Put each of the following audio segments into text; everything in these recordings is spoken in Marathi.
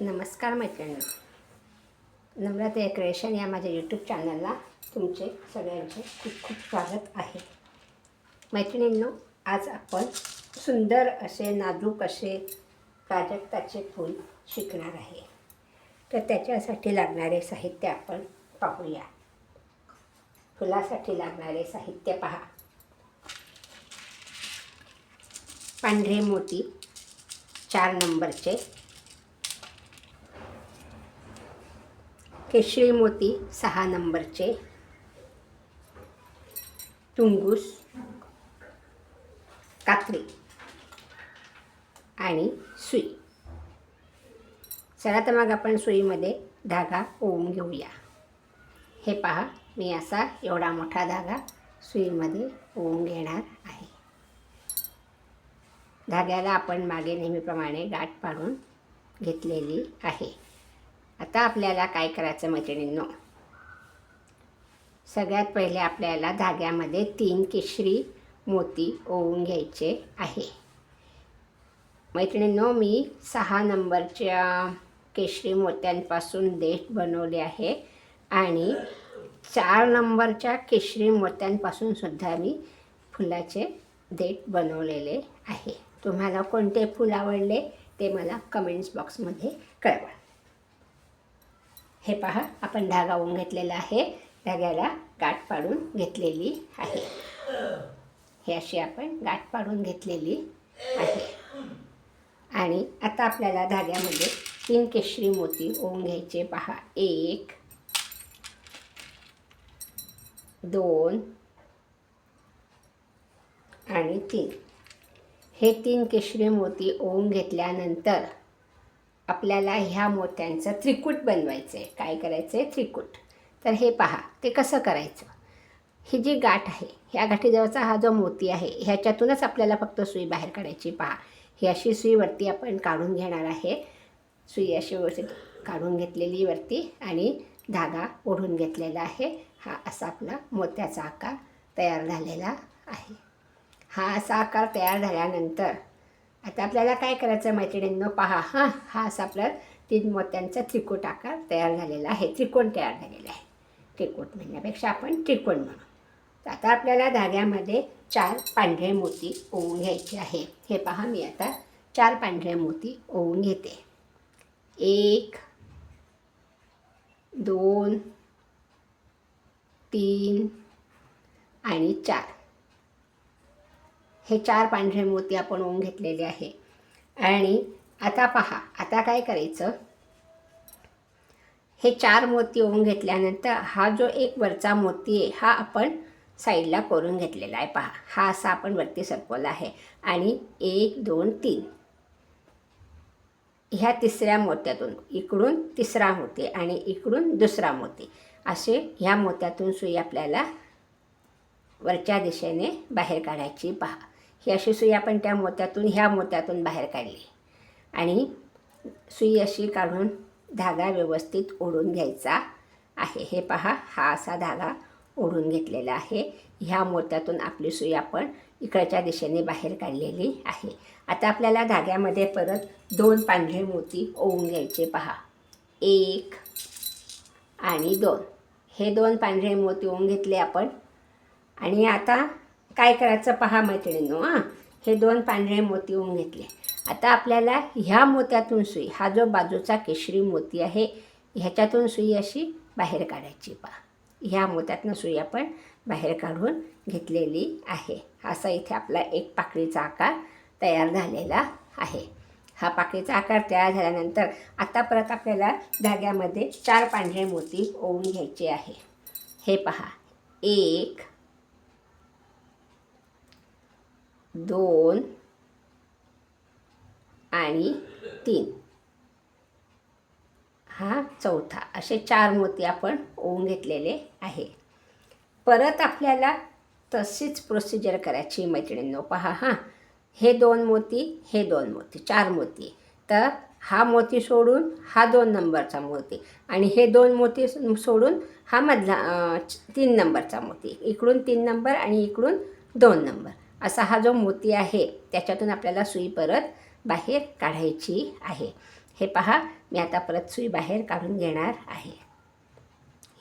नमस्कार मैत्रिणी. नम्रता क्रिएशन या माझ्या यूट्यूब चॅनलला तुमचे सगळ्यांचे खूप खूप स्वागत आहे. मैत्रिणींनो आज आपण सुंदर असे नाजूक असे प्राजक्ताचे फूल शिकणार आहे. तर त्याच्यासाठी लागणारे साहित्य आपण पाहूया. फुलासाठी लागणारे साहित्य पहा. पांढरे मोती चार नंबरचे केशरी मोती सहा नंबरचे. तुंगूस कात्री आणि सुई. चला तर मग आपण सुईमध्ये धागा ओवून घेऊया. हे पहा मी असा एवढा मोठा धागा सुईमध्ये ओवून घेणार आहे. धाग्याला आपण मागे नेहमीप्रमाणे गाठ पाडून घेतलेली आहे. आता आपल्याला काय करायचं मैत्रिणींनो? सगळ्यात पहिले आपल्याला धाग्यामध्ये तीन केशरी मोती ओवून घ्यायचे आहे. मैत्रिणींनो मी सहा नंबरच्या केशरी मोत्यांपासून देठ बनवले आहे आणि चार नंबरच्या केशरी मोत्यांपासून सुद्धा मी फुलाचे देठ बनवलेले आहे. तुम्हाला कोणते फूल आवडले ते मला कमेंट्स बॉक्समध्ये कळवा. हे पहा आपण धागा ओवून घेतलेला आहे. धाग्याला गाठ पाडून घेतलेली आहे. हे अशी आपण गाठ पाडून घेतलेली आहे. आणि आता आपल्याला धाग्यामध्ये तीन केशरी मोती ओवून घ्यायचे. पहा एक दोन आणि तीन. हे तीन केशरी मोती ओवून घेतल्यानंतर आपल्याला ह्या मोत्यांचं त्रिकूट बनवायचं आहे काय करायचं आहे त्रिकूट. तर हे पहा ते कसं करायचं? ही जी गाठ आहे ह्या गाठीजवळचा हा जो मोती आहे ह्याच्यातूनच आपल्याला फक्त सुई बाहेर काढायची. पहा ही अशी सुई वरती आपण काढून घेणार आहे. सुई अशी व्यवस्थित काढून घेतलेली वरती आणि धागा ओढून घेतलेला आहे. हा असा आपला मोत्याचा आकार तयार झालेला आहे. हा असा आकार तयार झाल्यानंतर आता आपल्याला काय करायचं मैत्रिणींनो? पहा हां हा असा आपला तीन मोत्यांचा त्रिकोट आकार तयार झालेला आहे. त्रिकोण तयार झालेला आहे. त्रिकोट म्हणण्यापेक्षा आपण त्रिकोण म्हणू. तर आता आपल्याला धाग्यामध्ये चार पांढरे मोती ओवून घ्यायचे आहे. हे पहा मी आता चार पांढरे मोती ओवून घेते. एक दोन तीन आणि चार. हे चार पांढरे मोती आपण ओन घेतलेले आहे. आणि आता पहा आता काय करायचं? हे चार मोती ओवून घेतल्यानंतर हा जो एक वरचा मोती आहे हा आपण साईडला कोरून घेतलेला आहे. पहा हा असा आपण वरती सरकवला आहे. आणि एक दोन तीन. ह्या तिसऱ्या मोत्यातून इकडून तिसरा मोती आणि इकडून दुसरा मोती. असे ह्या मोत्यातून सुई आपल्याला वरच्या दिशेने बाहेर काढायची. पहा ही अशी सुई आपण त्या मोत्यातून ह्या मोत्यातून बाहेर काढली. आणि सुई अशी काढून धागा व्यवस्थित ओढून घ्यायचा आहे. हे पहा हा असा धागा ओढून घेतलेला आहे. ह्या मोत्यातून आपली सुई आपण इकडच्या दिशेने बाहेर काढलेली आहे. आता आपल्याला धाग्यामध्ये परत दोन पांढरे मोती ओवून घ्यायचे पहा. एक आणि दोन. हे दोन पांढरे मोती ओवून घेतले आपण. आणि आता काय करायचं पहा मैत्रिणींनो हां. हे दोन पांढरे मोती होऊन घेतले. आता आपल्याला ह्या मोत्यातून सुई हा जो बाजूचा केशरी मोती आहे ह्याच्यातून सुई अशी बाहेर काढायची पहा. ह्या मोत्यातनं सुई आपण बाहेर काढून घेतलेली आहे. असा इथे आपला एक पाकळीचा आकार तयार झालेला आहे. हा पाकळीचा आकार तयार झाल्यानंतर आता परत आपल्याला धाग्यामध्ये चार पांढरे मोती ओवून घ्यायचे आहे. हे पहा. एक दोन आणि तीन. हा चौथा असे चार मोती आपण ओवून घेतलेले आहे. परत आपल्याला तशीच प्रोसिजर करायची मैत्रिणींनो. पहा हां. हे दोन मोती हे दोन मोती चार मोती. तर हा मोती सोडून हा दोन नंबरचा मोती आणि हे दोन मोती सोडून हा मधला तीन नंबरचा मोती. इकडून तीन नंबर आणि इकडून दोन नंबर. असा हा जो मोती आहे त्याच्यातून आपल्याला सुई परत बाहेर काढायची आहे. हे पहा मी आता परत सुई बाहेर काढून घेणार आहे.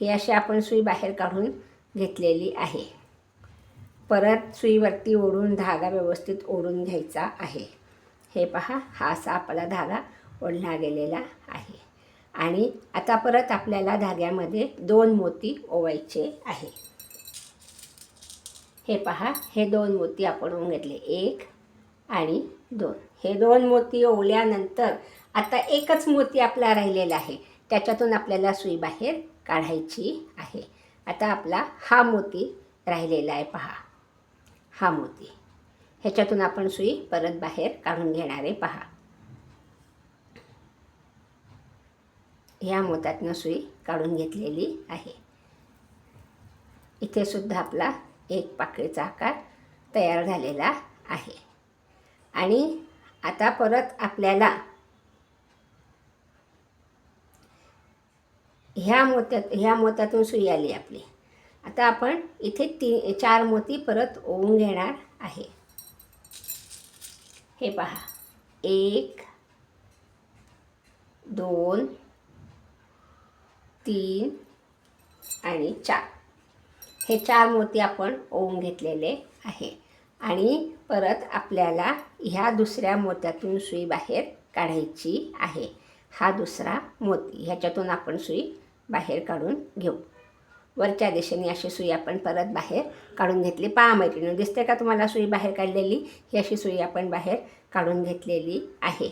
ही अशी आपण सुई बाहेर काढून घेतलेली आहे. परत सुईवरती ओढून धागा व्यवस्थित ओढून घ्यायचा आहे. हे पहा हा असा आपला धागा ओढला गेलेला आहे. आणि आता परत आपल्याला धाग्यामध्ये दोन मोती ओवायचे आहे. हे पहा हे दोन मोती आपण होऊन घेतले. एक आणि दोन. हे दोन मोती ओवल्यानंतर आता एकच मोती आपला राहिलेला आहे. त्याच्यातून आपल्याला सुई बाहेर काढायची आहे. आता आपला हा मोती राहिलेला आहे पहा. हा मोती. ह्याच्यातून आपण सुई परत बाहेर काढून घेणार आहे पहा. ह्या मोत्यातनं सुई काढून घेतलेली आहे. इथे सुद्धा आपला एक पाकळीचा आकार तयार झालेला आहे. आणि आता परत आपल्याला ह्या मोत्यात ह्या मोत्यातून सुई आली आपली. आता आपण इथे ती चार मोती परत ओवून घेणार आहे. हे पहा. एक दोन तीन आणि चार. हे चार मोती आपण ओवून घेतलेले आहे. आणि परत आपल्याला ह्या दुसऱ्या मोत्यातून सुई बाहेर काढायची आहे. हा दुसरा मोती ह्याच्यातून आपण सुई बाहेर काढून घेऊ. वरच्या दिशेने अशी सुई आपण परत बाहेर काढून घेतली. पहा मैत्रिणी दिसते का तुम्हाला सुई बाहेर काढलेली? ही अशी सुई आपण बाहेर काढून घेतलेली आहे.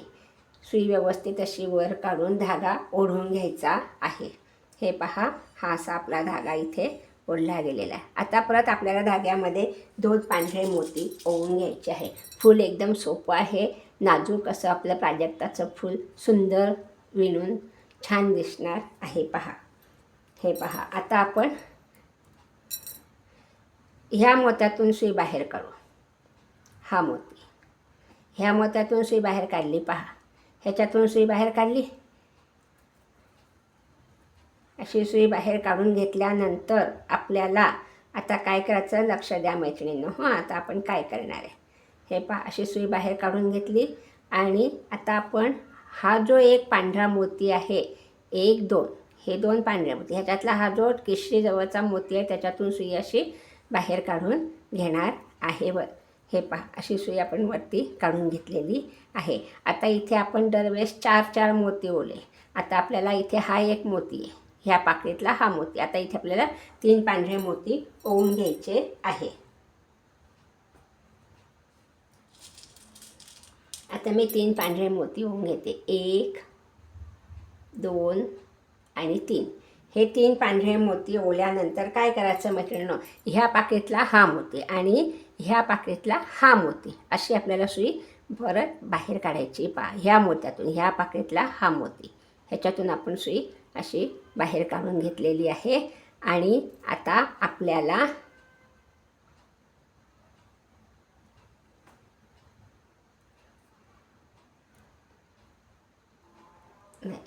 सुई व्यवस्थित अशी वर काढून धागा ओढून घ्यायचा आहे. हे पहा हा असा आपला धागा इथे ओढला गेलेला आहे. आता परत आपल्याला धाग्यामध्ये दोन पांढरे मोती ओवून घ्यायचे आहे. फूल एकदम सोपं आहे. नाजूक असं आपलं प्राजक्ताचं फूल सुंदर विणून छान दिसणार आहे. पहा. हे पहा. आता आपण ह्या मोत्यातून सुई बाहेर काढू. हा मोती. ह्या मोत्यातून सुई बाहेर काढली. पहा. ह्याच्यातून सुई बाहेर काढली. अशी सुई बाहेर काढून घेतल्यानंतर आपल्याला आता काय करायचं? लक्ष द्या मैत्रिणींनो. हां आता आपण काय करणार आहे? हे पहा अशी सुई बाहेर काढून घेतली आणि आता आपण हा जो एक पांढरा मोती आहे एक दोन हे दोन पांढऱ्या मोती. ह्याच्यातला हा जो किशरीजवळचा मोती आहे त्याच्यातून सुई अशी बाहेर काढून घेणार आहे व हे पहा अशी सुई आपण वरती काढून घेतलेली आहे. आता इथे आपण दरवेळेस चार चार मोती ओले. आता आपल्याला इथे हा एक मोती आहे. ह्या पाकळीतला हा मोती आता इथे आपल्याला तीन पांढरे मोती ओवून घ्यायचे आहे. आता मी तीन पांढरे मोती ओवून घेते. एक दोन आणि तीन. हे तीन पांढरे मोती ओल्यानंतर काय करायचं मैत्रिणीनं? ह्या पाकिटला हा मोती आणि ह्या पाकीतला हा मोती अशी आपल्याला सुई परत बाहेर काढायची. पा ह्या मोत्यातून ह्या पाकीतला हा मोती ह्याच्यातून आपण सुई अशी बाहेर काढून घेतलेली आहे. आणि आता आपल्याला नाही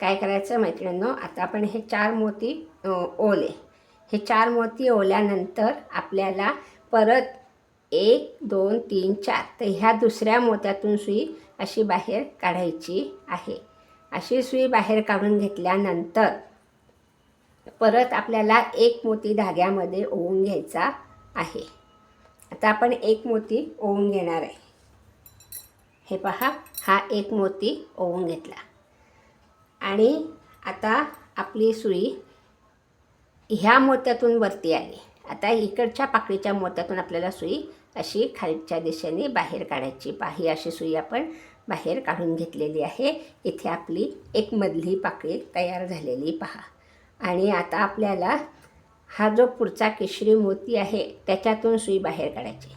काय करायचं मैत्रिणींनो आता आपण हे चार मोती ओले. हे चार मोती ओल्यानंतर आपल्याला परत एक दोन तीन चार. तर ह्या दुसऱ्या मोत्यातून सुई अशी बाहेर काढायची आहे. अशी सुई बाहेर काढून घेतल्यानंतर परत आपल्याला एक मोती धाग्यामध्ये ओवून घ्यायचा आहे. आता आपण एक मोती ओवून घेणार आहे. हे पहा हा एक मोती ओवून घेतला. आणि आता आपली सुई ह्या मोत्यातून वरती आली. आता इकडच्या पाकळीच्या मोत्यातून आपल्याला सुई अशी खालच्या दिशेने बाहेर काढायची. पाही अशी सुई आपण बाहेर काढून घेतलेली आहे. इथे आपली एक मधली पाकळी तयार झालेली पहा. आणि आता आपल्याला हा जो पुढचा केशरी मोती आहे त्याच्यातून सुई बाहेर काढायची.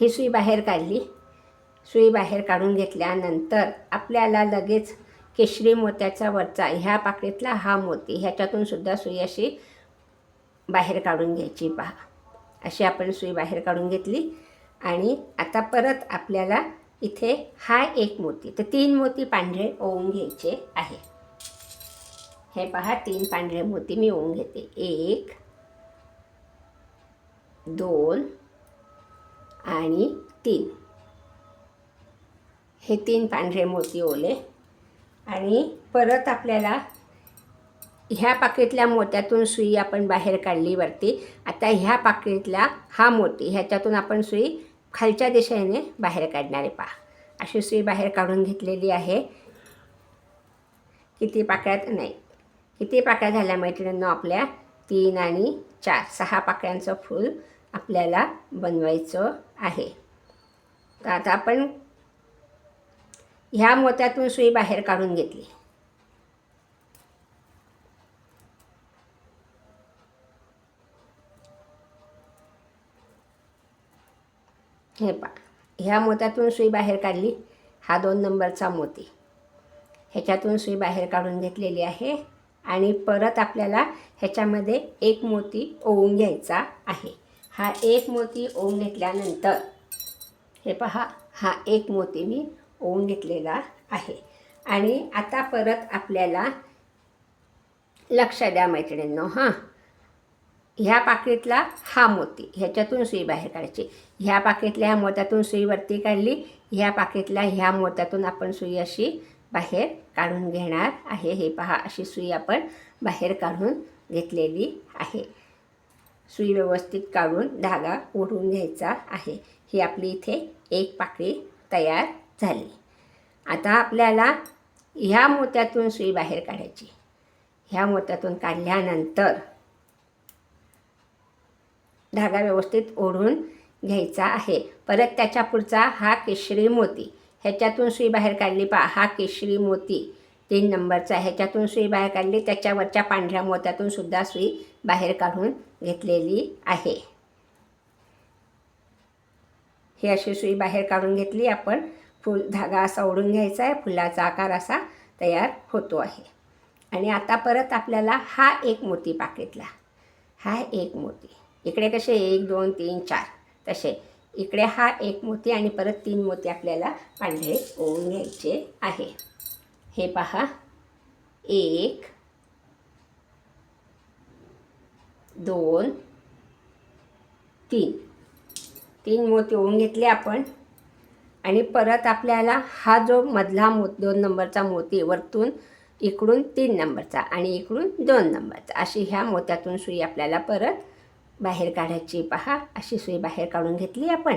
ही सुई बाहेर काढली. सुई बाहेर काढून घेतल्यानंतर आपल्याला लगेच केशरी मोत्याचा वरचा ह्या पाकळीतला हा मोती ह्याच्यातून सुद्धा सुई अशी बाहेर काढून घ्यायची पहा. अशी आपण सुई बाहेर काढून घेतली. आणि आता परत आपल्याला इथे हा एक मोती तर तीन मोती पांढरे ओवून घ्यायचे आहे. हे पहा तीन पांढरे मोती मी ओवून घेते. एक दोन आणि तीन. हे तीन पांढरे मोती ओले आणि परत आपल्याला ह्या पाकिटल्या मोत्यातून सुई आपण बाहेर काढली वरती. आता ह्या पाकिटला हा मोती ह्याच्यातून आपण सुई खालच्या दिशेने बाहेर काढणारे पहा अशी सुई बाहेर काढून घेतलेली आहे. किती पाकळ्यात नाही. किती पाकळ्या झाल्या मैत्रिणींनो आपल्या? तीन आणि चार. सहा पाकळ्यांचं फूल आपल्याला बनवायचं आहे. तर आता आपण ह्या मोत्यातून सुई बाहेर काढून घेतली. हे पा ह्या मोत्यातून सुई बाहेर काढली. हा दोन नंबरचा मोती. ह्याच्यातून सुई बाहेर काढून घेतलेली आहे आणि परत आपल्याला ह्याच्यामध्ये एक मोती ओवून घ्यायचा आहे. हा एक मोती ओवून घेतल्यानंतर हे पहा हा एक मोती मी ओवून घेतलेला आहे. आणि आता परत आपल्याला लक्ष द्या मैत्रिणींनो हां. ह्या पाकिटला हा मोती ह्याच्यातून सुई बाहेर काढायची. ह्या पाकिटल्या ह्या मोत्यातून सुई वरती काढली ह्या पाकिटला ह्या मोत्यातून आपण सुई अशी बाहेर काढून घेणार आहे. हे पहा अशी सुई आपण बाहेर काढून घेतलेली आहे. सुई व्यवस्थित काढून धागा ओढून घ्यायचा आहे. ही आपली इथे एक पाकळी तयार झाली. आता आपल्याला ह्या मोत्यातून सुई बाहेर काढायची. ह्या मोत्यातून काढल्यानंतर धागा व्यवस्थित ओढून घ्यायचा आहे. परत त्याच्या पुढचा हा केशरी मोती. ह्याच्यातून सुई बाहेर काढली पा हा केशरी मोती. तीन नंबरचा ह्याच्यातून सुई बाहेर काढली. त्याच्यावरच्या पांढऱ्या मोत्यातून सुद्धा सुई बाहेर काढून घेतलेली आहे. ही अशी सुई बाहेर काढून घेतली. आपण फुल धागा असा ओढून घ्यायचा आहे. फुलाचा आकार असा तयार होतो आहे. आणि आता परत आपल्याला हा एक मोती पाकिटला. हा एक मोती. इकडे कसे एक दोन तीन चार. तसे. इकडे हा एक मोती आणि परत तीन मोती आपल्याला पांढरे ओवून घ्यायचे आहे. हे पहा. एक दोन तीन. तीन मोती ओवून घेतले आपण. आणि परत आपल्याला हा जो मधला मो दोन नंबरचा मोती वरतून इकडून तीन नंबरचा आणि इकडून दोन नंबरचा. अशी ह्या मोत्यातून सुई आपल्याला परत बाहेर काढायची. पहा अशी सुई बाहेर काढून घेतली आपण.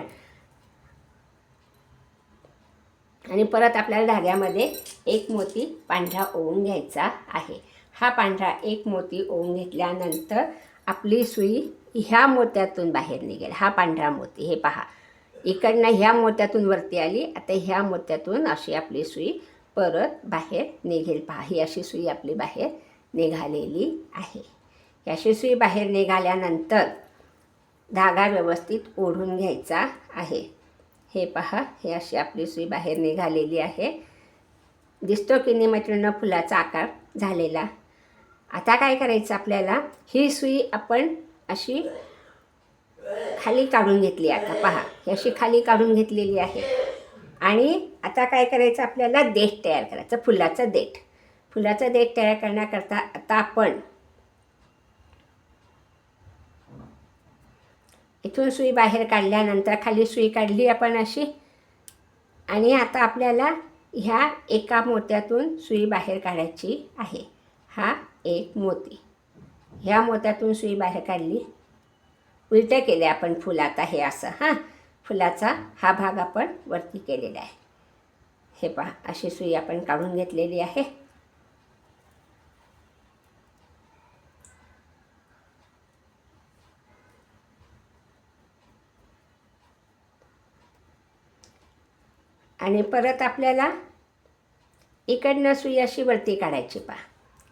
आणि परत आपल्याला धाग्यामध्ये एक मोती पांढरा ओवून घ्यायचा आहे. हा पांढरा एक मोती ओवून घेतल्यानंतर आपली सुई ह्या मोत्यातून बाहेर निघेल. हा पांढरा मोती हे पहा. इकडनं ह्या मोत्यातून वरती आली आता ह्या मोत्यातून अशी आपली सुई परत बाहेर निघेल. पहा ही अशी सुई आपली बाहेर निघालेली आहे. यशस्वी सुई बाहेर निघाल्यानंतर धागा व्यवस्थित ओढून घ्यायचा आहे. हे पहा हे अशी आपली सुई बाहेर निघालेली आहे. दिसतो की नाही फुलाचा आकार झालेला. आता काय करायचं आपल्याला? ही सुई आपण अशी खाली काढून घेतली आता पहा ही अशी खाली काढून घेतलेली आहे. आणि आता काय करायचं आपल्याला? देठ तयार करायचं फुलाचं देठ. फुलाचं देठ तयार करण्याकरता आता आपण इथून सुई बाहेर काढल्यानंतर खाली सुई काढली आपण अशी. आणि आता आपल्याला ह्या एका मोत्यातून सुई बाहेर काढायची आहे. हा एक मोती. ह्या मोत्यातून सुई बाहेर काढली. उलटे केले आपण फुल आता हे असं हां. फुलाचा हा भाग आपण वरती केलेला आहे. हे पहा अशी सुई आपण काढून घेतलेली आहे. आणि परत आपल्याला इकडनं सुई अशी वरती काढायची पहा.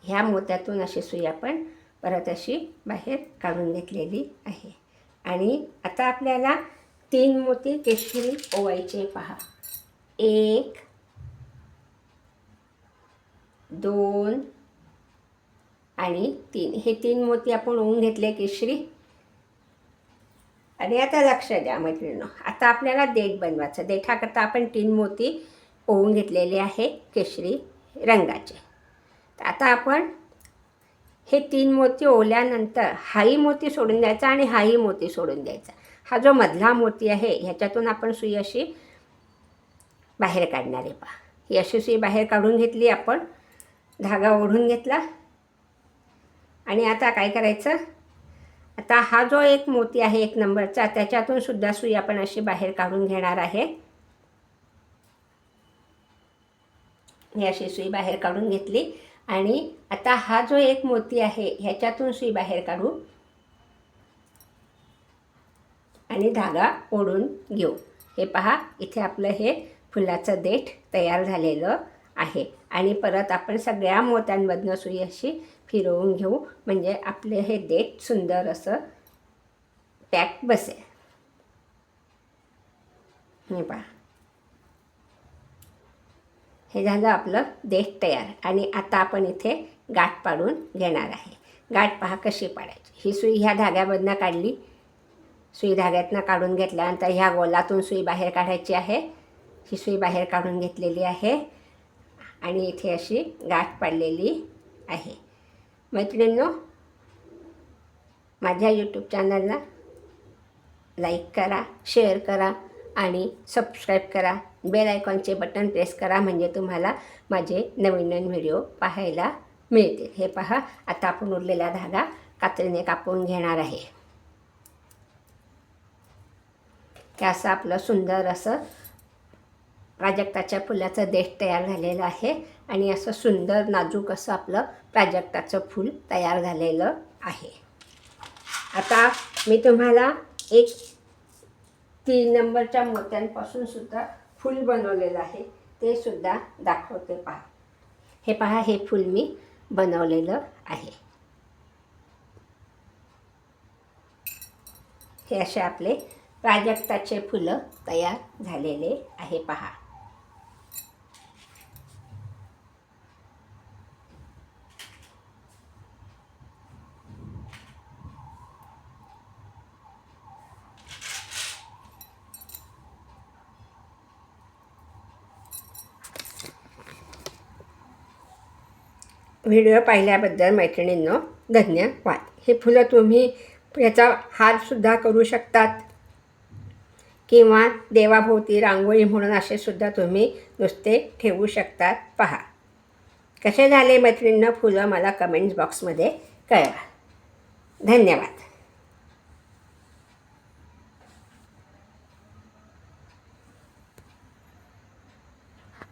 ह्या मोत्यातून अशी सुई आपण परत अशी बाहेर काढून घेतलेली आहे. आणि आता आपल्याला तीन मोती केशरी ओवायचे पहा. एक दोन आणि तीन. हे तीन मोती आपण ओवून घेतले केशरी. आणि आता लक्ष द्या मैत्रिणींनो. आता आपल्याला देठ बनवायचं. देठाकरता आपण तीन मोती ओवून घेतलेले आहे केशरी रंगाचे. तर आता आपण हे तीन मोती ओल्यानंतर हाही मोती सोडून द्यायचा आणि हाही मोती सोडून द्यायचा. हा जो मधला मोती आहे ह्याच्यातून आपण सुई अशी बाहेर काढणार आहे पहा. ही अशी सुई बाहेर काढून घेतली आपण. धागा ओढून घेतला. आणि आता काय करायचं? आता हा जो एक मोती आहे एक नंबरचा त्याच्यातून सुद्धा सुई आपण अशी बाहेर काढून घेणार आहे. ही अशी सुई बाहेर काढून घेतली. आणि आता हा जो एक मोती आहे ह्याच्यातून सुई बाहेर काढू. आणि धागा ओढून घेऊ. हे पहा इथे आपलं हे फुलाचं देठ तयार झालेलं आहे. आणि परत आपण सगळ्या मोत्यांमधनं सुई अशी फिरवून घेऊ. म्हणजे आपले हे देठ सुंदर असं पॅक बसेल. हे पहा. हे झालं आपलं देठ तयार. आणि आता आपण इथे गाठ पाडून घेणार आहे. गाठ पहा कशी पाडायची. ही सुई ह्या धाग्यामधनं काढली. सुई धाग्यातनं काढून घेतल्यानंतर ह्या गोलातून सुई बाहेर काढायची आहे. ही सुई बाहेर काढून घेतलेली आहे. आणि इथे अशी गाठ पाडलेली आहे. मैत्रिणींनो माझ्या यूट्यूब चॅनलला लाईक करा शेअर करा आणि सबस्क्राईब करा. बेल आयकॉनचे बटन प्रेस करा म्हणजे तुम्हाला माझे नवीन नवीन व्हिडिओ पाहायला मिळतील. हे पहा आता आपण उरलेला धागा कात्रीने कापून घेणार आहे. हे असं आपलं सुंदर असं प्राजक्ताच्या फुलाचं देठ तयार झालेलं आहे आणि असं सुंदर नाजूक असं आपलं प्राजक्ताचं फूल तयार झालेलं आहे. आता मी तुम्हाला एक तीन नंबरच्या मोत्यांपासून सुद्धा फूल बनवलेलं आहे. ते सुद्धा दाखवते पहा. हे पहा हे फूल मी बनवलेलं आहे. हे असे आपले प्राजक्ताचे फुलं तयार झालेले आहे पहा. व्हिडिओ पाहिल्याबद्दल मैत्रिणींनो धन्यवाद. हे फुलं तुम्ही याचा हारसुद्धा करू शकतात. किंवा देवाभोवती रांगोळी म्हणून असे सुद्धा तुम्ही नुसते ठेवू शकतात. पहा. कसे झाले मैत्रिणींना फुलं मला कमेंट्स बॉक्समध्ये कळवा. धन्यवाद.